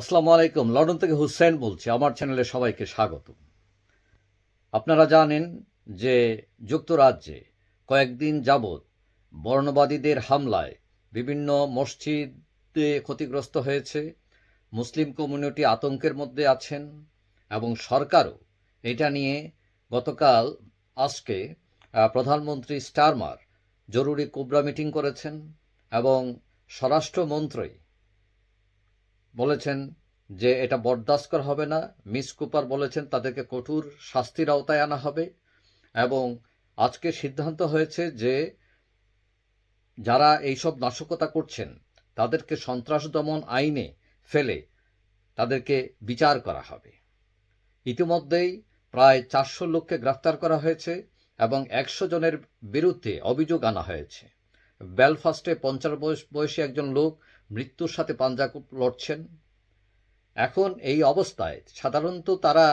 আসসালামু আলাইকুম, লন্ডন থেকে হুসেন বলছি, আমার চ্যানেলে সবাইকে স্বাগত। আপনারা জানেন যে যুক্তরাজ্যে কয়েকদিন যাবৎ বর্ণবাদীদের হামলায় বিভিন্ন মসজিদে ক্ষতিগ্রস্ত হয়েছে, মুসলিম কমিউনিটি আতঙ্কের মধ্যে আছেন এবং সরকারও এটা নিয়ে গতকাল আজকে প্রধানমন্ত্রী স্টারমার জরুরি কোবরা মিটিং করেছেন এবং স্বরাষ্ট্রমন্ত্রী বলেছেন যে এটা বরদাস্ত করা হবে না। মিস কুপার বলেছেন তাদেরকে কঠোর শাস্তির আওতায় আনা হবে এবং আজকে সিদ্ধান্ত হয়েছে যে যারা এইসব নাশকতা করছেন, তাদেরকে সন্ত্রাস দমন আইনে ফেলে তাদেরকে বিচার করা হবে। ইতিমধ্যেই প্রায় চারশো লোককে গ্রেফতার করা হয়েছে এবং একশো জনের বিরুদ্ধে অভিযোগ আনা হয়েছে। বেলফাস্টে পঞ্চাশ বয়স, বয়সী একজন লোক মৃত্যুর সাথে পাঞ্জা লড়ছেন। এখন এই অবস্থায় সাধারণত তারা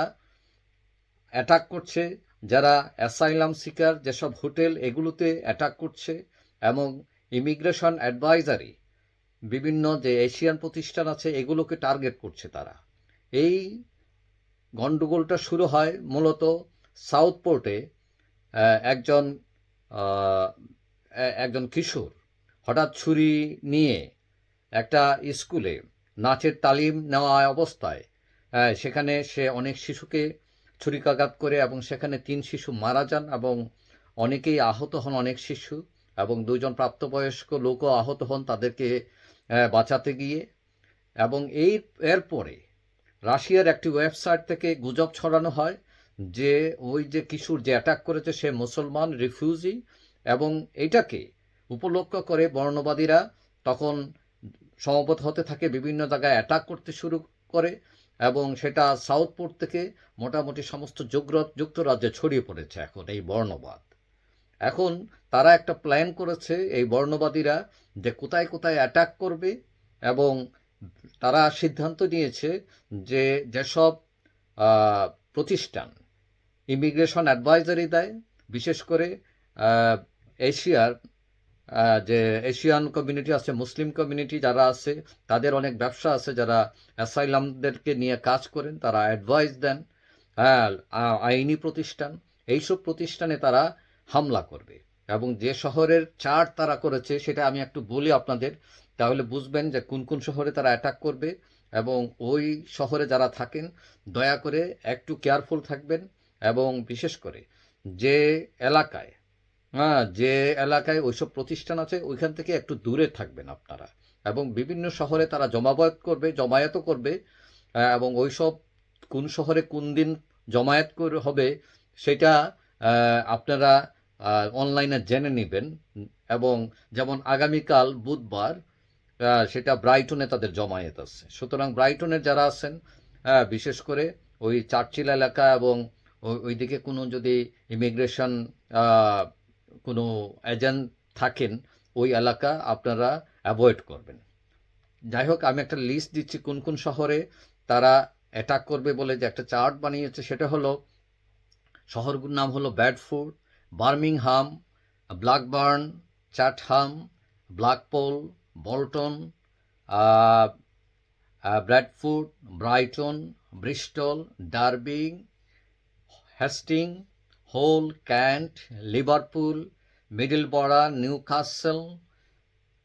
অ্যাটাক করছে, যারা অ্যাসাইলাম সিকার যেসব হোটেল এগুলোতে অ্যাটাক করছে এবং ইমিগ্রেশন অ্যাডভাইজারি বিভিন্ন যে এশিয়ান প্রতিষ্ঠান আছে এগুলোকে টার্গেট করছে তারা। এই গণ্ডগোলটা শুরু হয় মূলত সাউথ পোর্টে একজন একজন কিশোর হঠাৎ ছুরি নিয়ে একটা স্কুলে নাচের তালিম নেওয়া অবস্থায় সেখানে সে অনেক শিশুকে ছুরিকাঘাত করে এবং সেখানে তিন শিশু মারা যান এবং অনেকেই আহত হন, অনেক শিশু এবং দুজন প্রাপ্তবয়স্ক লোকও আহত হন তাদেরকে বাঁচাতে গিয়ে এবং এই, এরপরে রাশিয়ার একটি ওয়েবসাইট থেকে গুজব ছড়ানো হয় যে ওই যে কিশোর যে অ্যাটাক করেছে সে মুসলমান রিফিউজি এবং এটাকে উপলক্ষ করে বর্ণবাদীরা তখন সমবেত হতে থাকে, বিভিন্ন জায়গায় অ্যাটাক করতে শুরু করে এবং সেটা সাউথপোর্ট থেকে মোটামুটি সমস্ত যুক্তরাজ্যে ছড়িয়ে পড়েছে এখন এই বর্ণবাদ। এখন তারা একটা প্ল্যান করেছে এই বর্ণবাদীরা যে কোথায় কোথায় অ্যাটাক করবে এবং তারা সিদ্ধান্ত নিয়েছে যে যেসব প্রতিষ্ঠান ইমিগ্রেশন অ্যাডভাইজারি দেয়, বিশেষ করে এশিয়ার যে এশিয়ান কমিউনিটি আছে, মুসলিম কমিউনিটি যারা আছে, তাদের অনেক ব্যবসা আছে যারা অ্যাসাইলামদেরকে নিয়ে কাজ করেন, তারা অ্যাডভাইস দেন হ্যাঁ আইনি প্রতিষ্ঠান, এইসব প্রতিষ্ঠানে তারা হামলা করবে। এবং যে শহরের চার্ট তারা করেছে, সেটা আমি একটু বলি আপনাদের, তাহলে বুঝবেন যে কোন কোন শহরে তারা অ্যাটাক করবে এবং ওই শহরে যারা থাকেন, দয়া করে একটু কেয়ারফুল থাকবেন এবং বিশেষ করে যে এলাকায় হ্যাঁ যে এলাকায় ওইসব প্রতিষ্ঠান আছে, ওইখান থেকে একটু দূরে থাকবেন আপনারা। এবং বিভিন্ন শহরে তারা জমায়েত করবে, জমায়েতও করবে এবং ওইসব কোন শহরে কোন দিন জমায়েত করে হবে, সেটা আপনারা অনলাইনে জেনে নেবেন। এবং যেমন আগামীকাল বুধবার সেটা ব্রাইটনে তাদের জমায়েত আছে। সুতরাং ব্রাইটনের যারা আছেন বিশেষ করে ওই চার্চিল এলাকা এবং ওই ওইদিকে কোনো যদি ইমিগ্রেশন কোনো এজেন্ট থাকেন, ওই এলাকা আপনারা অ্যাভয়েড করবেন। যাই হোক, আমি একটা লিস্ট দিচ্ছি কোন কোন শহরে তারা অ্যাটাক করবে বলে যে একটা চার্ট বানিয়েছে, সেটা হলো শহরগুলোর নাম হলো Bedford, Birmingham, Blackburn, Chatham, Blackpool, Bolton Bradford, Brighton, Bristol, Derby, Hastings Hull, Kent, Liverpool, Middlesbrough, Newcastle,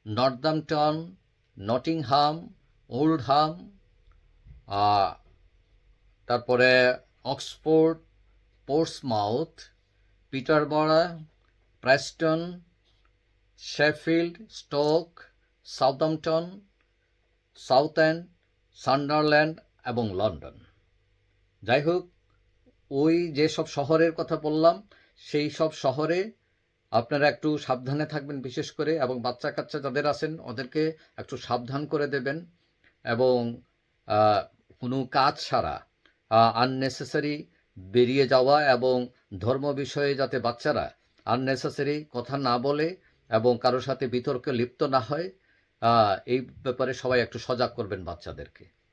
Northampton, Nottingham, Oldham তারপরে Oxford, Portsmouth, Peterborough, Preston, Sheffield, Stoke Southampton Southend Sunderland এবং লন্ডন। যাই হোক ওই যেসব শহরের কথা বললাম, সেই সব শহরে আপনারা একটু সাবধানে থাকবেন বিশেষ করে, এবং বাচ্চা কাচ্চা যাদের আছেন, ওদেরকে একটু সাবধান করে দেবেন, এবং কোনো কাজ ছাড়া আননেসেসারি বেরিয়ে যাওয়া এবং ধর্ম বিষয়ে যাতে বাচ্চারা আননেসেসারি কথা না বলে এবং কারোর সাথে বিতর্কে লিপ্ত না হয় এই ব্যাপারে সবাই একটু সজাগ করবেন বাচ্চাদেরকে।